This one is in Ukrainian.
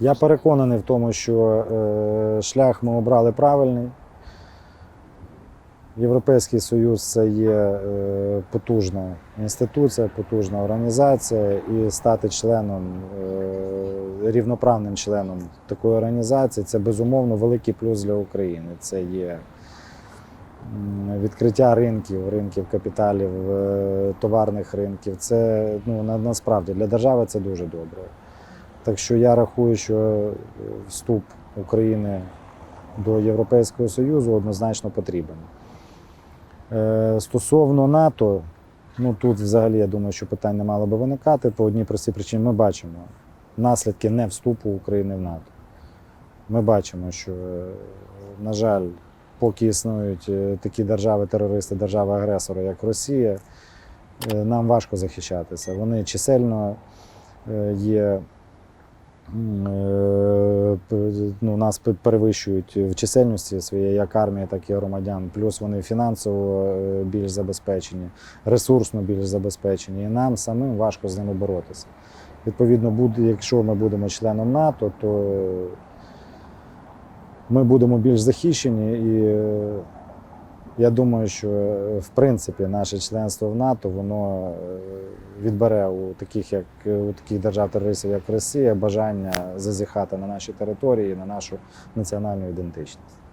Я переконаний в тому, що е, шлях ми обрали правильний. Європейський Союз це є е, потужна інституція, потужна організація, і стати членом, е, рівноправним членом такої організації це безумовно великий плюс для України. Це є відкриття ринків, ринків капіталів, товарних ринків. Це ну, на- насправді для держави це дуже добре. Так що я рахую, що е, вступ України до Європейського Союзу однозначно потрібен. Е, Стосовно НАТО, ну тут взагалі я думаю, що питань не мало би виникати по одній простій причині. Ми бачимо наслідки не вступу України в НАТО. Ми бачимо, що, е, на жаль, поки існують такі держави-терористи, держави-агресори, як Росія, нам важко захищатися. Вони чисельно є. Е, Ну, нас перевищують в чисельності своєї як армії, так і громадян. Плюс вони фінансово е, більш забезпечені, ресурсно більш забезпечені. І нам самим важко з ними боротися. Відповідно, буде, якщо ми будемо членом НАТО, то ми будемо більш захищені і е, я думаю, що е, в принципі наше членство в НАТО воно е, відбере у таких, як у таких держав-терористів, як Росія, бажання зазіхати на наші території, на нашу національну ідентичність.